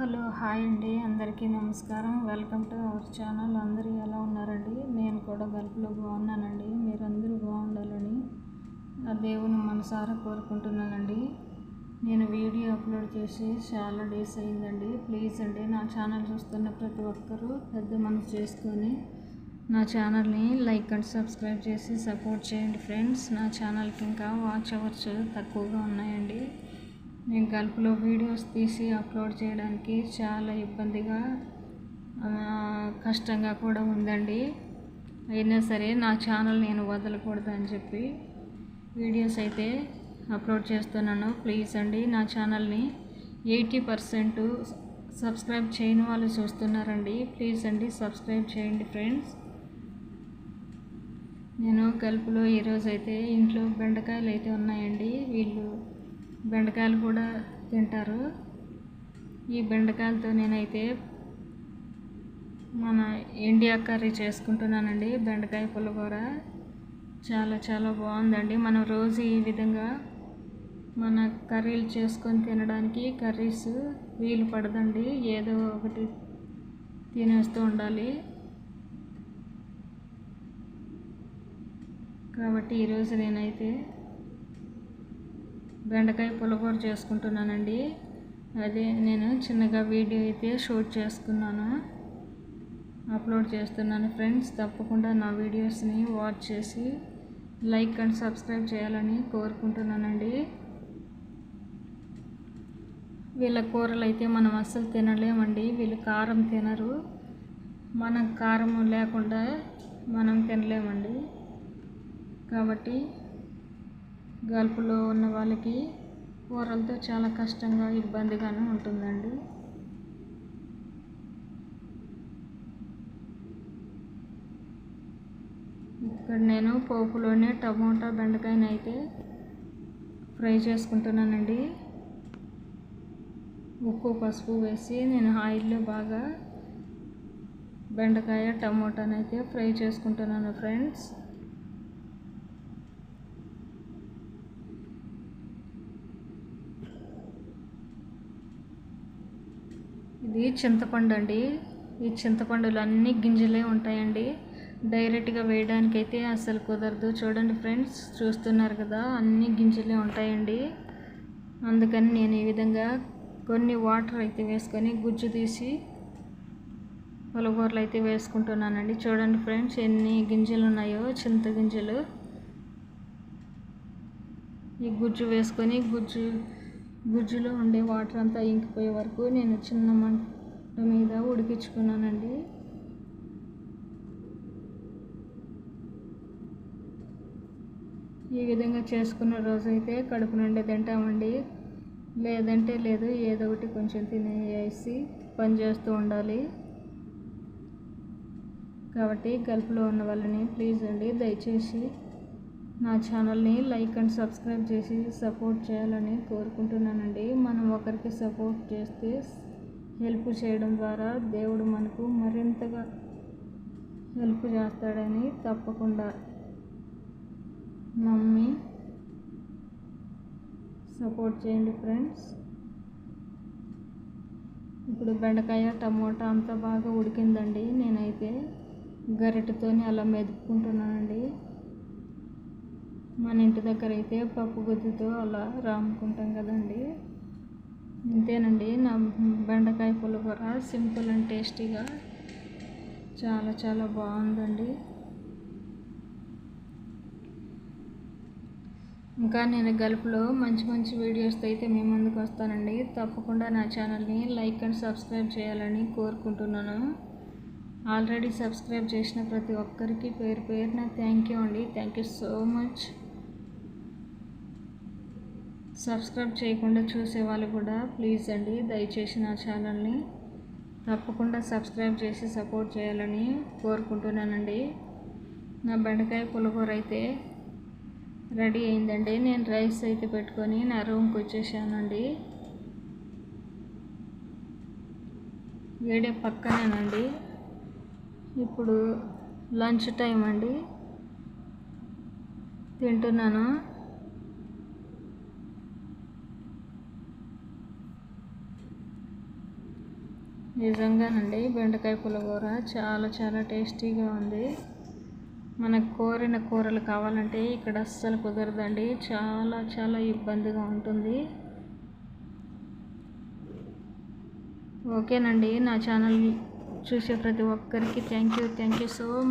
Hello hi అండి. అందరికీ నమస్కారం. Welcome to our channel. అందరూ ఎలా ఉన్నారండి? నేను కూడా గల్ఫ్లో బాగున్నానండి. మీరందరూ బాగుండాలని ఆ దేవుని మనసారా కోరుకుంటున్నానండి. నేను వీడియో అప్లోడ్ చేసి చాలా డేస్ అయిందండి. ప్లీజ్ అండి నా ఛానల్ చూస్తున్న ప్రతి ఒక్కరూ పెద్ద మనసు చేసుకొని నా ఛానల్ని లైక్ అండ్ సబ్స్క్రైబ్ చేసి సపోర్ట్ చేయండి ఫ్రెండ్స్. నా ఛానల్కి ఇంకా వాచ్ అవర్స్ తక్కువగా ఉన్నాయండి. నేను గల్ఫ్లో వీడియోస్ తీసి అప్లోడ్ చేయడానికి చాలా ఇబ్బందిగా కష్టంగా కూడా ఉందండి. అయినా సరే నా ఛానల్ నేను వదలకూడదు అని చెప్పి వీడియోస్ అయితే అప్లోడ్ చేస్తున్నాను. ప్లీజ్ అండి నా ఛానల్ని ఎయిటీ పర్సెంట్ సబ్స్క్రైబ్ చేయని వాళ్ళు చూస్తున్నారండి. ప్లీజ్ అండి సబ్స్క్రైబ్ చేయండి ఫ్రెండ్స్. నేను గల్ఫ్లో ఈరోజైతే అయితే ఇంట్లో బెండకాయలు అయితే ఉన్నాయండి. వీళ్ళు బెండకాయలు కూడా తింటారు. ఈ బెండకాయలతో నేనైతే మన ఇండియా కర్రీ చేసుకుంటున్నానండి. బెండకాయ పులిహోర చాలా చాలా బాగుందండి. మనం రోజు ఈ విధంగా మన కర్రీలు చేసుకొని తినడానికి కర్రీస్ వీలు పడదండి. ఏదో ఒకటి తినేస్తూ ఉండాలి. కాబట్టి ఈరోజు నేనైతే బెండకాయ పులగూర చేసుకుంటున్నానండి. అదే నేను చిన్నగా వీడియో అయితే షూట్ చేసుకున్నాను. అప్లోడ్ చేస్తున్నాను. ఫ్రెండ్స్ తప్పకుండా నా వీడియోస్ని వాచ్ చేసి లైక్ అండ్ సబ్స్క్రైబ్ చేయాలని కోరుకుంటున్నానండి. వీళ్ళ కూరలు అయితే మనం అస్సలు తినలేమండి. వీళ్ళు కారం తినరు. మనం కారం లేకుండా మనం తినలేమండి. కాబట్టి గల్ఫ్లో ఉన్న వాళ్ళకి కూరలతో చాలా కష్టంగా ఇబ్బందిగానే ఉంటుందండి. ఇక్కడ నేను పోపులోనే టమోటా బెండకాయని అయితే ఫ్రై చేసుకుంటున్నానండి. ఉప్పు పసుపు వేసి నేను ఆయిల్లో బాగా బెండకాయ టమోటాని అయితే ఫ్రై చేసుకుంటున్నాను ఫ్రెండ్స్. ఇది చింతపండు అండి. ఈ చింతపండులు అన్ని గింజలే ఉంటాయండి. డైరెక్ట్గా వేయడానికైతే అసలు కుదరదు. చూడండి ఫ్రెండ్స్ చూస్తున్నారు కదా అన్ని గింజలే ఉంటాయండి. అందుకని నేను ఈ విధంగా కొన్ని వాటర్ అయితే వేసుకొని గుజ్జు తీసి పులగూరలు అయితే వేసుకుంటున్నానండి. చూడండి ఫ్రెండ్స్ ఎన్ని గింజలు ఉన్నాయో చింత గింజలు. ఈ గుజ్జు వేసుకొని గుజ్జు గుజ్జులో ఉండే వాటర్ అంతా ఇంకిపోయే వరకు నేను చిన్న మంట మీద ఉడికించుకున్నానండి. ఈ విధంగా చేసుకున్న రోజైతే కడుపు నుండి తింటామండి. లేదంటే లేదు ఏదో ఒకటి కొంచెం తినేసి పని చేస్తూ ఉండాలి. కాబట్టి గల్ఫ్లో ఉన్న వాళ్ళని ప్లీజ్ అండి దయచేసి నా ఛానల్ని లైక్ అండ్ సబ్స్క్రైబ్ చేసి సపోర్ట్ చేయాలని కోరుకుంటున్నానండి. మనం ఒకరికి సపోర్ట్ చేస్తే హెల్ప్ చేయడం ద్వారా దేవుడు మనకు మరింతగా హెల్ప్ చేస్తాడని తప్పకుండా నమ్మి సపోర్ట్ చేయండి ఫ్రెండ్స్. ఇప్పుడు బెండకాయ టమోటా అంతా బాగా ఉడికిందండి. నేనైతే గరిటెతోని అలా మెదుపుకుంటున్నానండి. మన ఇంటి దగ్గర అయితే పప్పు గుద్దుతో అలా రాముకుంటాం కదండి. ఇంతేనండి. నా బెండకాయ పులిహోర సింపుల్ అండ్ టేస్టీగా చాలా చాలా బాగుందండి. ఇంకా నేను గల్ఫ్లో మంచి మంచి వీడియోస్తో అయితే మీ ముందుకు వస్తానండి. తప్పకుండా నా ఛానల్ని లైక్ అండ్ సబ్స్క్రైబ్ చేయాలని కోరుకుంటున్నాను. ఆల్రెడీ సబ్స్క్రైబ్ చేసిన ప్రతి ఒక్కరికి పేరు పేరున థ్యాంక్ యూ అండి. Thank you so much. Subscribe చేయకుండా చూసే వాళ్ళు కూడా ప్లీజ్ అండి దయచేసి నా ఛానల్ని తప్పకుండా సబ్స్క్రైబ్ చేసి సపోర్ట్ చేయాలని కోరుకుంటున్నానండి. నా బెండకాయ పులిహోర అయితే రెడీ అయిందండి. నేను రైస్ అయితే పెట్టుకొని నా రూమ్కి వచ్చేసానండి. వేడే పక్కనేనండి. ఇప్పుడు లంచ్ టైం అండి. తింటున్నాను. నిజంగానండి. బెండకాయ పులిహోర చాలా చాలా టేస్టీగా ఉంది. మనకు కోరిన కూరలు కావాలంటే ఇక్కడ అస్సలు కుదరదండి. చాలా చాలా ఇబ్బందిగా ఉంటుంది. ఓకేనండి. నా ఛానల్ చూసే ప్రతి ఒక్కరికి thank you thank you so